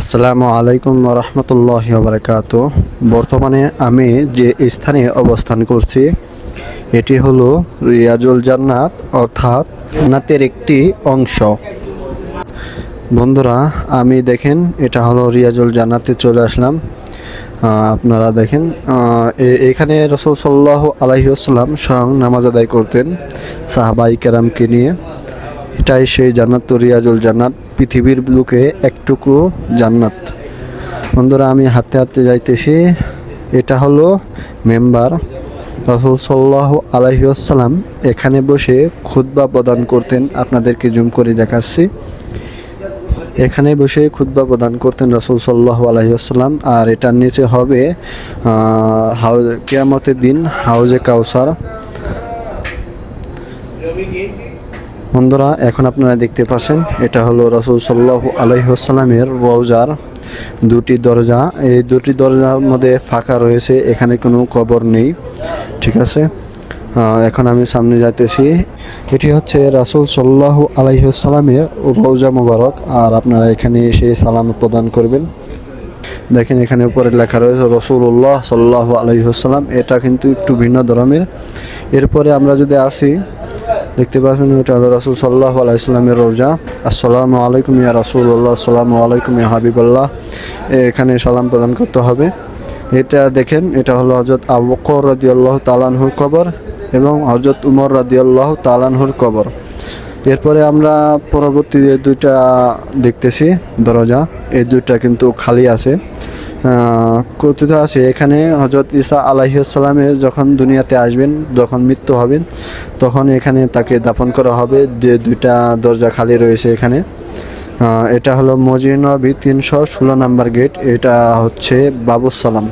আসসালামু আলাইকুম রহমতুল্লাহ বারকাত। বর্তমানে আমি যে স্থানে অবস্থান করছি, এটি হলো রিয়াজুল জান্নাত, অর্থাৎ জান্নাতের একটি অংশ। বন্ধুরা, আমি দেখেন, এটা হলো রিয়াজুল জান্নাতে চলে আসলাম। আপনারা দেখেন এখানে রসুল সাল্লাহ আলহিউসাল্লাম স্বয়ং নামাজ আদায় করতেন সাহাবাই কেরামকে নিয়ে। এটাই সেই জান্নাত রিয়াজুল জান্নাত, পৃথিবীর বুকে একটুকু জান্নাত। বন্ধুরা, আমি হাঁটতে হাঁটতে যাইতেছি। এটা হলো মেম্বার রসুল সাল্লাহ আলহিউসাল্লাম এখানে বসে খুতবা প্রদান করতেন। আপনাদেরকে জুম করে দেখাচ্ছি। এখানে বসে খুতবা প্রদান করতেন রসুল সাল্লাহ আলহিউসাল্লাম আর এটার নিচে হবে হাউজ কেয়ামতের দিন হাউজে কাউসার। বন্ধুরা, এখন আপনারা দেখতে পাচ্ছেন, এটা হলো রসুল সাল্লাহ আলহিহাস্লামের রওজার দুটি দরজা। এই দুটি দরজার মধ্যে ফাঁকা রয়েছে, এখানে কোনো কবর নেই, ঠিক আছে? এখন আমি সামনে যাইতেছি। এটি হচ্ছে রাসুল সাল্লাহ আলহিহাস্লামের রওজা মোবারক, আর আপনারা এখানে এসে সালাম প্রদান করবেন। দেখেন এখানে উপরে লেখা রয়েছে রসুল্লাহ সাল্লাহ আলহিহাস্লাম এটা কিন্তু একটু ভিন্ন ধরনের। এরপরে আমরা যদি আসি দেখতে পাচ্ছেন এটা হলো রসুল সাল্লাহ আলাইসলামের রোজা। আসসালামু আলাইকুম ইয়া রসুল্লাহ আসসালামু আলাইকুম ইয়া হাবিবাল্লাহ। এখানে সালাম প্রদান করতে হবে। এটা দেখেন, এটা হলো হজরত আবকর রাদিয়াল্লাহ তালানহুর কবর এবং হজরত উমর রাদিয়াল্লাহ তালানহুর কবর। এরপরে আমরা পরবর্তী দুইটা দেখতেছি, দরজা। এই দুইটা কিন্তু খালি আছে। কথিত আছে, এখানে হজরত ইসা আলাহিসাল্লামের যখন দুনিয়াতে আসবেন, যখন মৃত্যু হবেন, তখন এখানে তাকে দাফন করা হবে, যে দুইটা দরজা খালি রয়েছে এখানে। এটা হলো মজিনবি তিনশো ষোলো নাম্বার গেট, এটা হচ্ছে বাবুসালাম